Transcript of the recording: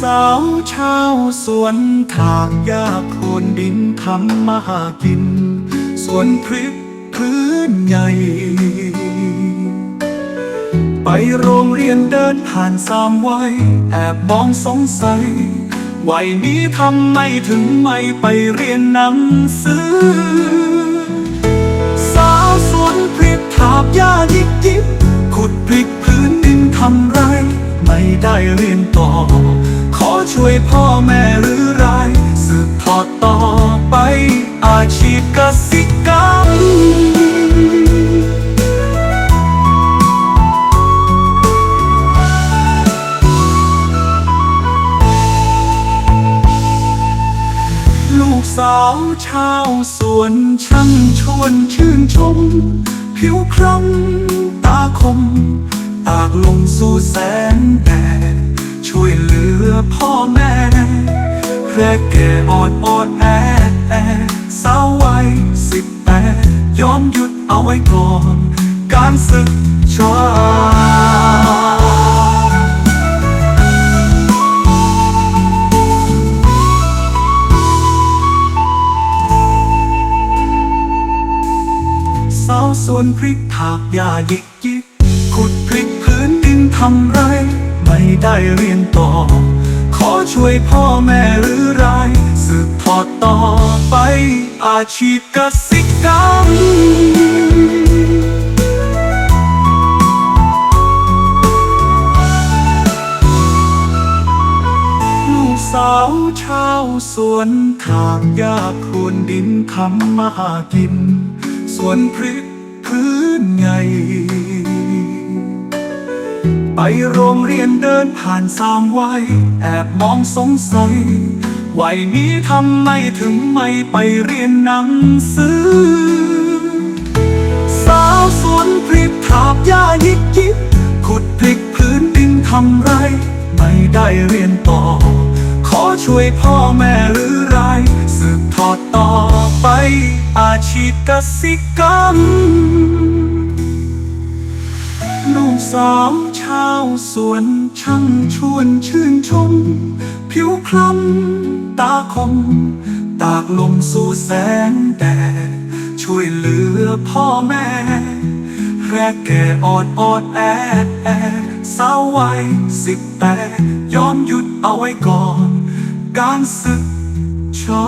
สาวชาวสวนถากหญ้าโคลนดินทำมาหากิน สวนพริกพื้นใหญ่ ไปโรงเรียนเดินผ่านสามวัย แอบมองสงสัยวัยนี้ทำไมถึงไม่ไปเรียนหนังสือ สาวสวนพริกถากหญ้ายิบยิบขุดพริกพื้นดินทำไร ไม่ได้เรียนต่อ ช่วยพ่อแม่หรือไรสืบทอดต่อไป อาชีพกสิกรรมลูกสาวชาวสวนช่างชวนชื่นชม ผิวคล้ำตาคม ตากลงสู่แสงแดด ช่วยเหลือพ่อแม่แรกแก่ออดออดแอดแอดสาววัยสิบแปดยอมหยุดเอาไว้ก่อน การศึกษาสาวสวนพริกถากหญ้าหยิกยิกขุดพริกพื้นดินทำ ได้เรียนต่อ ขอช่วยพ่อแม่หรือไรสืบทอดต่อไป อาชีพกสิกรรมลูกสาวชาวสวนถากหญ้าคลนดินทำมาหากิน สวนพริกพื้นใหญ่ ไปโรงเรียนเดินผ่านสามวัย แอบมองสงสัยวัยนี้ทำไมถึงไม่ไปเรียนหนังสือ สาวสวนพริกถากหญ้ายิบยิบขุดพริกพื้นดินทำไร ไม่ได้เรียนต่อ ขอช่วยพ่อแม่หรือไรสืบทอดต่อไปอาชีพกสิกรรมลูกสาว สวนช่างชวนชื่นชม ผิวคล้ำตาคม ตากลมสู่แสงแดดช่วยเหลือพ่อแม่ แรกแก่ออดออดแอดแอดสาววัยสิบแปดยอมหยุดเอาไว้ก่อน การศึกษา